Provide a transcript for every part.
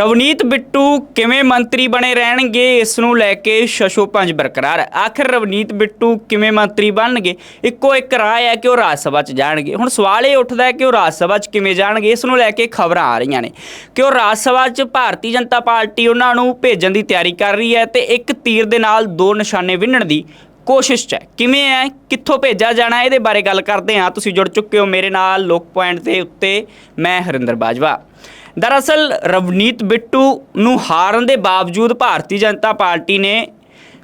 ਰਵਨੀਤ ਬਿੱਟੂ ਕਿਵੇਂ ਮੰਤਰੀ ਬਣੇ ਰਹਿਣਗੇ, ਇਸ ਨੂੰ ਲੈ ਕੇ ਸ਼ਸ਼ੋ ਪੰਜ ਬਰਕਰਾਰ। ਹੈ ਆਖਿਰ ਰਵਨੀਤ ਬਿੱਟੂ ਕਿਵੇਂ ਮੰਤਰੀ ਬਣਨਗੇ? ਇੱਕੋ ਇੱਕ ਰਾਹ ਹੈ ਕਿ ਉਹ ਰਾਜ ਸਭਾ 'ਚ ਜਾਣਗੇ। ਹੁਣ ਸਵਾਲ ਇਹ ਉੱਠਦਾ ਹੈ ਕਿ ਉਹ ਰਾਜ ਸਭਾ 'ਚ ਕਿਵੇਂ ਜਾਣਗੇ, ਇਸ ਨੂੰ ਲੈ ਕੇ ਖਬਰਾਂ ਆ ਰਹੀਆਂ ਨੇ ਕਿ ਉਹ ਰਾਜ ਸਭਾ 'ਚ ਭਾਰਤੀ ਜਨਤਾ ਪਾਰਟੀ ਉਹਨਾਂ ਨੂੰ ਭੇਜਣ ਦੀ ਤਿਆਰੀ ਕਰ ਰਹੀ ਹੈ ਤੇ ਇੱਕ ਤੀਰ ਦੇ ਨਾਲ ਦੋ ਨਿਸ਼ਾਨੇ ਵਿੰਨਣ ਦੀ ਕੋਸ਼ਿਸ਼ 'ਚ ਹੈ। ਕਿਵੇਂ ਹੈ? ਕਿੱਥੋਂ ਭੇਜਿਆ ਜਾਣਾ ਇਹਦੇ ਬਾਰੇ ਗੱਲ ਕਰਦੇ ਹਾਂ। ਤੁਸੀਂ ਜੁੜ ਚੁੱਕੇ ਹੋ ਮੇਰੇ ਨਾਲ ਲੋਕ ਪੁਆਇੰਟ ਦੇ ਉੱਤੇ। ਮੈਂ ਹਰਿੰਦਰ ਬਾਜਵਾ। ਦਰਅਸਲ ਰਵਨੀਤ ਬਿੱਟੂ ਨੂੰ ਹਾਰਨ ਦੇ ਬਾਵਜੂਦ ਭਾਰਤੀ ਜਨਤਾ ਪਾਰਟੀ ਨੇ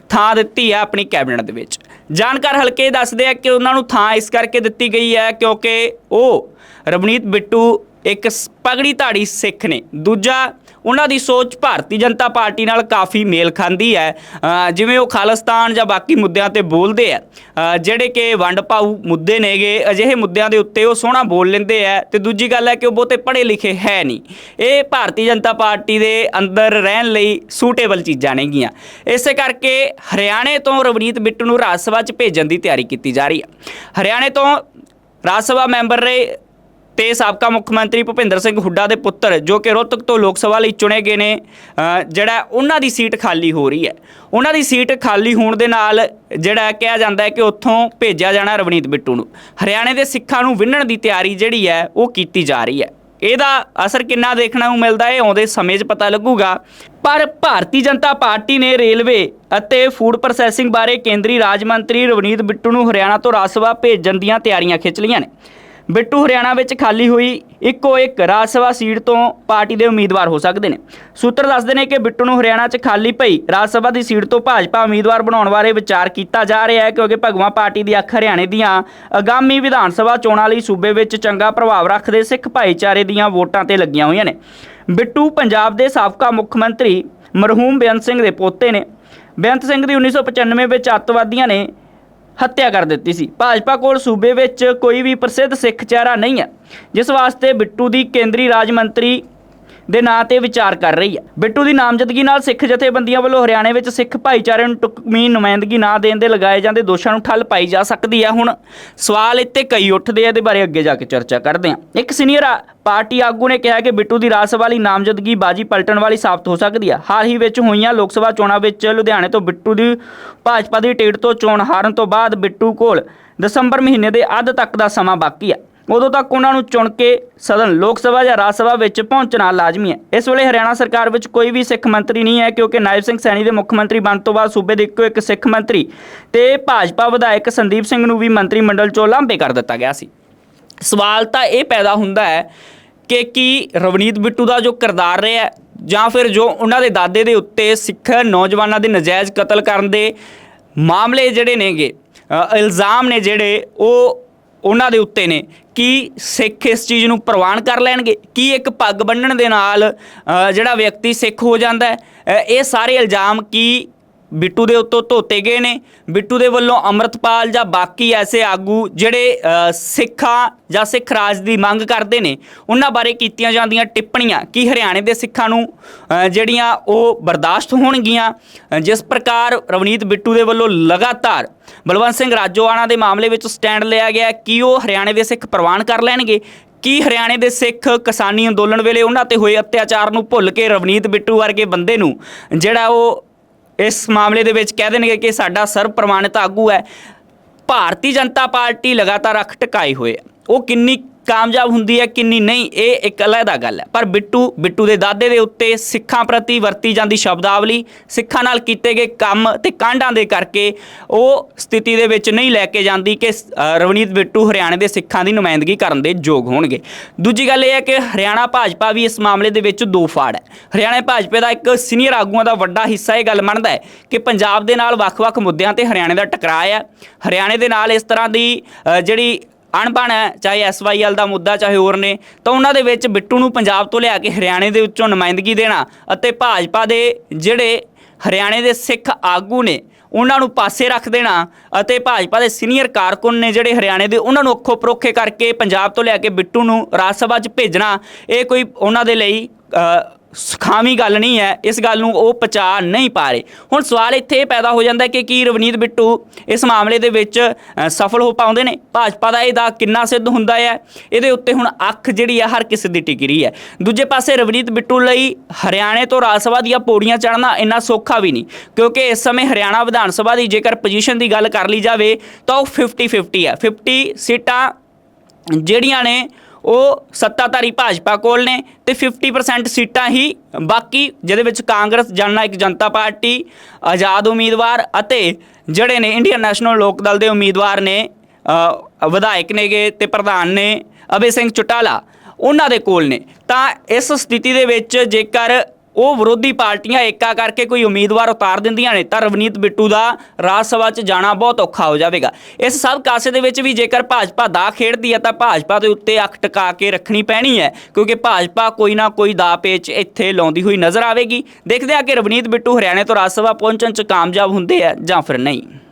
ਥਾਂ ਦਿੱਤੀ ਹੈ ਆਪਣੀ ਕੈਬਨਿਟ ਦੇ ਵਿੱਚ। ਜਾਣਕਾਰ ਹਲਕੇ ਦੱਸਦੇ ਆ ਕਿ ਉਹਨਾਂ ਨੂੰ ਥਾਂ ਇਸ ਕਰਕੇ ਦਿੱਤੀ ਗਈ ਹੈ ਕਿਉਂਕਿ ਉਹ ਰਵਨੀਤ ਬਿੱਟੂ ਇੱਕ ਸ- ਪਗੜੀ ਧਾੜੀ ਸਿੱਖ ਨੇ। ਦੂਜਾ, ਉਹਨਾਂ ਦੀ ਸੋਚ ਭਾਰਤੀ ਜਨਤਾ ਪਾਰਟੀ ਨਾਲ ਕਾਫੀ ਮੇਲ ਖਾਂਦੀ ਹੈ। ਜਿਵੇਂ ਉਹ ਖਾਲਿਸਤਾਨ ਜਾਂ ਬਾਕੀ ਮੁੱਦਿਆਂ ਤੇ ਬੋਲਦੇ ਆ ਜਿਹੜੇ ਕਿ ਵੰਡ ਪਾਊ ਮੁੱਦੇ ਨੇਗੇ, ਅਜਿਹੇ ਮੁੱਦਿਆਂ ਦੇ ਉੱਤੇ ਉਹ ਸੋਹਣਾ ਬੋਲ ਲੈਂਦੇ ਆ ਤੇ ਦੂਜੀ ਗੱਲ ਹੈ ਕਿ ਉਹ ਬਹੁਤੇ ਪੜ੍ਹੇ ਲਿਖੇ ਹੈ ਨਹੀਂ। ਇਹ ਭਾਰਤੀ ਜਨਤਾ ਪਾਰਟੀ ਦੇ ਅੰਦਰ ਰਹਿਣ ਲਈ ਸੂਟੇਬਲ ਚੀਜ਼ਾਂ ਨੇਗੀਆਂ। ਇਸੇ ਕਰਕੇ ਹਰਿਆਣੇ ਤੋਂ ਰਵਨੀਤ ਬਿੱਟੂ ਨੂੰ ਰਾਜ ਸਭਾ 'ਚ ਭੇਜਣ ਦੀ ਤਿਆਰੀ ਕੀਤੀ ਜਾ ਰਹੀ ਹੈ। ਹਰਿਆਣੇ ਤੋਂ ਰਾਜ ਸਭਾ ਮੈਂਬਰ ਰਹੇ ਤੇ ਸਾਬਕਾ ਮੁੱਖ ਮੰਤਰੀ ਭੁਪਿੰਦਰ ਸਿੰਘ ਹੁੱਡਾ ਦੇ ਪੁੱਤਰ, ਜੋ ਕਿ ਰੋਹਤਕ ਤੋਂ ਲੋਕ ਸਭਾ ਲਈ ਚੁਣੇ ਗਏ ਨੇ ਜਿਹੜਾ ਉਹਨਾਂ ਦੀ ਸੀਟ ਖਾਲੀ ਹੋ ਰਹੀ ਹੈ। ਉਹਨਾਂ ਦੀ ਸੀਟ ਖਾਲੀ ਹੋਣ ਦੇ ਨਾਲ ਜਿਹੜਾ ਕਿਹਾ ਜਾਂਦਾ ਹੈ ਕਿ ਉੱਥੋਂ ਭੇਜਿਆ ਜਾਣਾ ਰਵਨੀਤ ਬਿੱਟੂ ਨੂੰ। ਹਰਿਆਣੇ ਦੇ ਸਿੱਖਾਂ ਨੂੰ ਵਿੰਨਣ ਦੀ ਤਿਆਰੀ ਜਿਹੜੀ ਹੈ, ਉਹ ਕੀਤੀ ਜਾ ਰਹੀ ਹੈ। ਇਹਦਾ ਅਸਰ ਕਿੰਨਾ ਦੇਖਣ ਨੂੰ ਮਿਲਦਾ ਹੈ, ਆਉਂਦੇ ਸਮੇਂ 'ਚ ਪਤਾ ਲੱਗੂਗਾ। ਪਰ ਭਾਰਤੀ ਜਨਤਾ ਪਾਰਟੀ ਨੇ ਰੇਲਵੇ ਅਤੇ ਫੂਡ ਪ੍ਰੋਸੈਸਿੰਗ ਬਾਰੇ ਕੇਂਦਰੀ ਰਾਜ ਮੰਤਰੀ ਰਵਨੀਤ ਬਿੱਟੂ ਨੂੰ ਹਰਿਆਣਾ ਤੋਂ ਰਾਜ ਸਭਾ ਭੇਜਣ ਦੀਆਂ ਤਿਆਰੀਆਂ ਖਿੱਚ ਲਈਆਂ ਨੇ। ਬਿੱਟੂ ਹਰਿਆਣਾ ਵਿੱਚ ਖਾਲੀ ਹੋਈ ਇੱਕੋ ਇੱਕ ਰਾਜ ਸਭਾ ਸੀਟ ਤੋਂ ਪਾਰਟੀ ਦੇ ਉਮੀਦਵਾਰ ਹੋ ਸਕਦੇ ਨੇ। ਸੂਤਰ ਦੱਸਦੇ ਨੇ ਕਿ ਬਿੱਟੂ ਨੂੰ ਹਰਿਆਣਾ 'ਚ ਖਾਲੀ ਪਈ ਰਾਜ ਸਭਾ ਦੀ ਸੀਟ ਤੋਂ ਭਾਜਪਾ ਉਮੀਦਵਾਰ ਬਣਾਉਣ ਬਾਰੇ ਵਿਚਾਰ ਕੀਤਾ ਜਾ ਰਿਹਾ ਹੈ ਕਿਉਂਕਿ ਭਗਵਾ ਪਾਰਟੀ ਦੀ ਅੱਖ ਹਰਿਆਣੇ ਦੀਆਂ ਆਗਾਮੀ ਵਿਧਾਨ ਸਭਾ ਚੋਣਾਂ ਲਈ ਸੂਬੇ ਵਿੱਚ ਚੰਗਾ ਪ੍ਰਭਾਵ ਰੱਖਦੇ ਸਿੱਖ ਭਾਈਚਾਰੇ ਦੀਆਂ ਵੋਟਾਂ ਤੇ ਲੱਗੀਆਂ ਹੋਈਆਂ ਨੇ। ਬਿੱਟੂ ਪੰਜਾਬ ਦੇ ਸਾਬਕਾ ਮੁੱਖ ਮੰਤਰੀ ਮਰਹੂਮ ਬੇਅੰਤ ਸਿੰਘ ਦੇ ਪੋਤੇ ਨੇ। ਬੇਅੰਤ ਸਿੰਘ ਦੀ 1995 ਵਿੱਚ ਅੱਤਵਾਦੀਆਂ ਨੇ ਹੱਤਿਆ ਕਰ ਦਿੱਤੀ ਸੀ। ਭਾਜਪਾ ਕੋਲ ਸੂਬੇ ਵਿੱਚ ਕੋਈ ਵੀ ਪ੍ਰਸਿੱਧ ਸਿੱਖ ਚਿਹਰਾ ਨਹੀਂ ਹੈ, ਜਿਸ ਵਾਸਤੇ ਬਿੱਟੂ ਦੀ ਕੇਂਦਰੀ ਰਾਜ ਮੰਤਰੀ ਦੇ ਨਾਂ ਤੇ ਵਿਚਾਰ ਕਰ ਰਹੀ ਹੈ। ਬਿੱਟੂ ਦੀ ਨਾਮਜ਼ਦਗੀ ਨਾਲ ਸਿੱਖ ਜਥੇਬੰਦੀਆਂ ਵੱਲੋਂ ਹਰਿਆਣੇ ਵਿੱਚ ਸਿੱਖ ਭਾਈਚਾਰੇ ਨੂੰ ਟੁਕਮੀ ਨੁਮਾਇੰਦਗੀ ਨਾ ਦੇਣ ਦੇ ਲਗਾਏ ਜਾਂਦੇ ਦੋਸ਼ਾਂ ਨੂੰ ਠੱਲ ਪਾਈ ਜਾ ਸਕਦੀ ਹੈ। ਹੁਣ ਸਵਾਲ ਇੱਥੇ ਕਈ ਉੱਠਦੇ ਆ, ਇਹਦੇ ਬਾਰੇ ਅੱਗੇ ਜਾ ਕੇ ਚਰਚਾ ਕਰਦੇ ਹਾਂ। ਇੱਕ ਸੀਨੀਅਰ ਪਾਰਟੀ ਆਗੂ ਨੇ ਕਿਹਾ ਕਿ ਬਿੱਟੂ ਦੀ ਰਾਜ ਸਭਾ ਲਈ ਨਾਮਜ਼ਦਗੀ ਬਾਜੀ ਪਲਟਣ ਵਾਲੀ ਸਾਬਤ ਹੋ ਸਕਦੀ ਹੈ। ਹਾਲ ਹੀ ਵਿੱਚ ਹੋਈਆਂ ਲੋਕ ਸਭਾ ਚੋਣਾਂ ਵਿੱਚ ਲੁਧਿਆਣੇ ਤੋਂ ਬਿੱਟੂ ਦੀ ਭਾਜਪਾ ਦੀ ਟਿਕਟ ਤੋਂ ਚੋਣ ਹਾਰਨ ਤੋਂ ਬਾਅਦ ਬਿੱਟੂ ਕੋਲ ਦਸੰਬਰ ਮਹੀਨੇ ਦੇ ਅੱਧ ਤੱਕ ਦਾ ਸਮਾਂ ਬਾਕੀ ਹੈ। ਉਦੋਂ ਤੱਕ ਉਹਨਾਂ ਨੂੰ ਚੁਣ ਕੇ ਸਦਨ ਲੋਕ ਸਭਾ ਜਾਂ ਰਾਜ ਸਭਾ ਵਿੱਚ ਪਹੁੰਚਣਾ ਲਾਜ਼ਮੀ ਹੈ। ਇਸ ਵੇਲੇ ਹਰਿਆਣਾ ਸਰਕਾਰ ਵਿੱਚ ਕੋਈ ਵੀ ਸਿੱਖ ਮੰਤਰੀ ਨਹੀਂ ਹੈ ਕਿਉਂਕਿ ਨਾਇਬ ਸਿੰਘ ਸੈਣੀ ਦੇ ਮੁੱਖ ਮੰਤਰੀ ਬਣਨ ਤੋਂ ਬਾਅਦ ਸੂਬੇ ਦੇ ਇੱਕੋ ਇੱਕ ਸਿੱਖ ਮੰਤਰੀ ਤੇ ਭਾਜਪਾ ਵਿਧਾਇਕ ਸੰਦੀਪ ਸਿੰਘ ਨੂੰ ਵੀ ਮੰਤਰੀ ਮੰਡਲ ਚੋਂ ਲਾਂਭੇ ਕਰ ਦਿੱਤਾ ਗਿਆ ਸੀ। ਸਵਾਲ ਤਾਂ ਇਹ ਪੈਦਾ ਹੁੰਦਾ ਹੈ ਕਿ ਕੀ ਰਵਨੀਤ ਬਿੱਟੂ ਦਾ ਜੋ ਕਿਰਦਾਰ ਰਿਹਾ ਜਾਂ ਫਿਰ ਜੋ ਉਹਨਾਂ ਦੇ ਦਾਦੇ ਦੇ ਉੱਤੇ ਸਿੱਖ ਨੌਜਵਾਨਾਂ ਦੇ ਨਜਾਇਜ਼ ਕਤਲ ਕਰਨ ਦੇ ਮਾਮਲੇ ਜਿਹੜੇ ਨੇਗੇ ਇਲਜ਼ਾਮ ਨੇ ਜਿਹੜੇ, ਉਹ ਉਹਨਾਂ ਦੇ ਉੱਤੇ ਨੇ, ਕੀ ਸਿੱਖ ਇਸ ਚੀਜ਼ ਨੂੰ ਪ੍ਰਵਾਨ ਕਰ ਲੈਣਗੇ? ਕੀ ਇੱਕ ਪੱਗ ਬੰਨਣ ਦੇ ਨਾਲ ਜਿਹੜਾ ਵਿਅਕਤੀ ਸਿੱਖ ਹੋ ਜਾਂਦਾ ਹੈ? ਇਹ ਸਾਰੇ ਇਲਜ਼ਾਮ ਕੀ ਬਿੱਟੂ ਦੇ ਉੱਤੋਂ ਧੋਤੇ ਗਏ ਨੇ। ਬਿੱਟੂ ਦੇ ਵੱਲੋਂ ਅੰਮ੍ਰਿਤਪਾਲ ਜਾਂ ਬਾਕੀ ਐਸੇ ਆਗੂ ਜਿਹੜੇ ਸਿੱਖਾਂ ਜਾਂ ਸਿੱਖ ਰਾਜ ਦੀ ਮੰਗ ਕਰਦੇ ਨੇ, ਉਹਨਾਂ ਬਾਰੇ ਕੀਤੀਆਂ ਜਾਂਦੀਆਂ ਟਿੱਪਣੀਆਂ ਕੀ ਹਰਿਆਣੇ ਦੇ ਸਿੱਖਾਂ ਨੂੰ ਜਿਹੜੀਆਂ ਉਹ ਬਰਦਾਸ਼ਤ ਹੋਣਗੀਆਂ? ਜਿਸ ਪ੍ਰਕਾਰ ਰਵਨੀਤ ਬਿੱਟੂ ਦੇ ਵੱਲੋਂ ਲਗਾਤਾਰ ਬਲਵੰਤ ਸਿੰਘ ਰਾਜੋਆਣਾ ਦੇ ਮਾਮਲੇ ਵਿੱਚ ਸਟੈਂਡ ਲਿਆ ਗਿਆ, ਕਿ ਉਹ ਹਰਿਆਣੇ ਦੇ ਸਿੱਖ ਪ੍ਰਵਾਨ ਕਰ ਲੈਣਗੇ? ਕੀ ਹਰਿਆਣੇ ਦੇ ਸਿੱਖ ਕਿਸਾਨੀ ਅੰਦੋਲਨ ਵੇਲੇ ਉਹਨਾਂ ਤੇ ਹੋਏ ਅਤਿਆਚਾਰ ਨੂੰ ਭੁੱਲ ਕੇ ਰਵਨੀਤ ਬਿੱਟੂ ਵਰਗੇ ਬੰਦੇ ਨੂੰ ਜਿਹੜਾ ਉਹ ਇਸ ਮਾਮਲੇ ਦੇ ਵਿੱਚ ਕਹਿ ਦੇਣਗੇ ਕਿ ਸਾਡਾ ਸਰਵ ਪ੍ਰਮਾਣਿਤ ਆਗੂ ਹੈ ਭਾਰਤੀ ਜਨਤਾ ਪਾਰਟੀ ਲਗਾਤਾਰ ਅੱਖ ਟਿਕਾਈ ਹੋਏ ਹੈ। ਉਹ ਕਿੰਨੀ ਕਾਮਯਾਬ ਹੁੰਦੀ ਹੈ ਕਿੰਨੀ ਨਹੀਂ, ਇਹ ਇੱਕ ਅਲੱਗਾ ਗੱਲ ਹੈ। ਪਰ ਬਿੱਟੂ ਬਿੱਟੂ ਦੇ ਦਾਦੇ ਦੇ ਉੱਤੇ ਸਿੱਖਾਂ ਪ੍ਰਤੀ ਵਰਤੀ ਜਾਂਦੀ ਸ਼ਬਦਾਵਲੀ, ਸਿੱਖਾਂ ਨਾਲ ਕੀਤੇ ਗਏ ਕੰਮ ਤੇ ਕਾਂਡਾਂ ਦੇ ਕਰਕੇ ਉਹ ਸਥਿਤੀ ਦੇ ਵਿੱਚ ਨਹੀਂ ਲੈ ਕੇ ਜਾਂਦੀ ਕਿ ਰਵਨੀਤ ਬਿੱਟੂ ਹਰਿਆਣੇ ਦੇ ਸਿੱਖਾਂ ਦੀ ਨੁਮਾਇੰਦਗੀ ਕਰਨ ਦੇ ਯੋਗ ਹੋਣਗੇ। ਦੂਜੀ ਗੱਲ ਇਹ ਹੈ ਕਿ ਹਰਿਆਣਾ ਭਾਜਪਾ ਵੀ ਇਸ ਮਾਮਲੇ ਦੇ ਵਿੱਚ ਦੋ ਫਾੜ ਹੈ। ਹਰਿਆਣਾ ਭਾਜਪਾ ਦਾ ਇੱਕ ਸੀਨੀਅਰ ਆਗੂਆਂ ਦਾ ਵੱਡਾ ਹਿੱਸਾ ਇਹ ਗੱਲ ਮੰਨਦਾ ਹੈ ਕਿ ਪੰਜਾਬ ਦੇ ਨਾਲ ਵੱਖ-ਵੱਖ ਮੁੱਦਿਆਂ ਤੇ ਹਰਿਆਣੇ ਦਾ ਟਕਰਾਅ ਹੈ ਹਰਿਆਣੇ ਦੇ ਨਾਲ ਇਸ ਤਰ੍ਹਾਂ ਦੀ ਜਿਹੜੀ ਅਣਬਣ ਹੈ, ਚਾਹੇ ਐਸਵਾਈਐਲ ਦਾ ਮੁੱਦਾ, ਚਾਹੇ ਹੋਰ ਨੇ, ਤਾਂ ਉਹਨਾਂ ਦੇ ਵਿੱਚ ਬਿੱਟੂ ਨੂੰ ਪੰਜਾਬ ਤੋਂ ਲਿਆ ਕੇ ਹਰਿਆਣੇ ਦੇ ਵਿੱਚੋਂ ਨੁਮਾਇੰਦਗੀ ਦੇਣਾ ਅਤੇ ਭਾਜਪਾ ਦੇ ਜਿਹੜੇ ਹਰਿਆਣੇ ਦੇ ਸਿੱਖ ਆਗੂ ਨੇ, ਉਹਨਾਂ ਨੂੰ ਪਾਸੇ ਰੱਖ ਦੇਣਾ ਅਤੇ ਭਾਜਪਾ ਦੇ ਸੀਨੀਅਰ ਕਾਰਕੁਨ ਨੇ ਜਿਹੜੇ ਹਰਿਆਣੇ ਦੇ, ਉਹਨਾਂ ਨੂੰ ਅੱਖੋਂ ਪਰੋਖੇ ਕਰਕੇ ਪੰਜਾਬ ਤੋਂ ਲਿਆ ਕੇ ਬਿੱਟੂ ਨੂੰ ਰਾਜ ਸਭਾ 'ਚ ਭੇਜਣਾ, ਇਹ ਕੋਈ ਉਹਨਾਂ ਦੇ ਲਈ ਸੁਖਾਵੀਂ ਗੱਲ ਨਹੀਂ ਹੈ, ਇਸ ਗੱਲ ਨੂੰ ਉਹ ਪਚਾ ਨਹੀਂ ਪਾ ਰਹੇ। ਹੁਣ ਸਵਾਲ ਇੱਥੇ ਇਹ ਪੈਦਾ ਹੋ ਜਾਂਦਾ ਕਿ ਕੀ ਰਵਨੀਤ ਬਿੱਟੂ ਇਸ ਮਾਮਲੇ ਦੇ ਵਿੱਚ ਸਫਲ ਹੋ ਪਾਉਂਦੇ ਨੇ? ਭਾਜਪਾ ਦਾ ਇਹਦਾ ਕਿੰਨਾ ਸਿੱਧ ਹੁੰਦਾ ਹੈ? ਇਹਦੇ ਉੱਤੇ ਹੁਣ ਅੱਖ ਜਿਹੜੀ ਹੈ ਹਰ ਕਿਸੇ ਦੀ ਟਿਕ ਰਹੀ ਹੈ। ਦੂਜੇ ਪਾਸੇ ਰਵਨੀਤ ਬਿੱਟੂ ਲਈ ਹਰਿਆਣੇ ਤੋਂ ਰਾਜ ਸਭਾ ਦੀਆਂ ਪੌੜੀਆਂ ਚੜ੍ਹਨਾ ਇੰਨਾ ਸੌਖਾ ਵੀ ਨਹੀਂ, ਕਿਉਂਕਿ ਇਸ ਸਮੇਂ ਹਰਿਆਣਾ ਵਿਧਾਨ ਸਭਾ ਦੀ ਜੇਕਰ ਪੋਜੀਸ਼ਨ ਦੀ ਗੱਲ ਕਰ ਲਈ ਜਾਵੇ, ਤਾਂ ਉਹ 50 50 ਹੈ। 50 ਸੀਟਾਂ ਜਿਹੜੀਆਂ ਨੇ ਉਹ ਸੱਤਾਧਾਰੀ ਭਾਜਪਾ ਕੋਲ ਨੇ ਤੇ 50% ਸੀਟਾਂ ਹੀ ਬਾਕੀ, ਜਿਹਦੇ ਵਿੱਚ ਕਾਂਗਰਸ ਜਨਨਾਇਕ ਜਨਤਾ ਪਾਰਟੀ, ਆਜ਼ਾਦ ਉਮੀਦਵਾਰ ਅਤੇ ਜਿਹੜੇ ਨੇ ਇੰਡੀਅਨ ਨੈਸ਼ਨਲ ਲੋਕ ਦਲ ਦੇ ਉਮੀਦਵਾਰ ਨੇ ਵਿਧਾਇਕ ਨੇਗੇ ਤੇ ਪ੍ਰਧਾਨ ਨੇ ਅਭੇ ਸਿੰਘ ਚੁਟਾਲਾ, ਉਹਨਾਂ ਦੇ ਕੋਲ ਨੇ। ਤਾਂ ਇਸ ਸਥਿਤੀ ਦੇ ਵਿੱਚ ਜੇਕਰ ਉਹ ਵਿਰੋਧੀ ਪਾਰਟੀਆਂ ਏਕਾ ਕਰਕੇ ਕੋਈ ਉਮੀਦਵਾਰ ਉਤਾਰ ਦਿੰਦੀਆਂ ਨੇ, ਤਾਂ ਰਵਨੀਤ ਬਿੱਟੂ ਦਾ ਰਾਜ ਸਭਾ 'ਚ ਜਾਣਾ ਬਹੁਤ ਔਖਾ ਹੋ ਜਾਵੇਗਾ। ਇਸ ਸਭ ਕਾਸੇ ਦੇ ਵਿੱਚ ਵੀ ਜੇਕਰ ਭਾਜਪਾ ਦਾ ਖੇਡਦੀ ਹੈ, ਤਾਂ ਭਾਜਪਾ ਦੇ ਉੱਤੇ ਅੱਖ ਟਿਕਾ ਕੇ ਰੱਖਣੀ ਪੈਣੀ ਹੈ, ਕਿਉਂਕਿ ਭਾਜਪਾ ਕੋਈ ਨਾ ਕੋਈ ਦਾ ਪੇਚ ਇੱਥੇ ਲਾਉਂਦੀ ਹੋਈ ਨਜ਼ਰ ਆਵੇਗੀ। ਦੇਖਦੇ ਆ ਕਿ ਰਵਨੀਤ ਬਿੱਟੂ ਹਰਿਆਣੇ ਤੋਂ ਰਾਜ ਸਭਾ ਪਹੁੰਚਣ 'ਚ ਕਾਮਯਾਬ ਹੁੰਦੇ ਆ ਜਾਂ ਫਿਰ ਨਹੀਂ।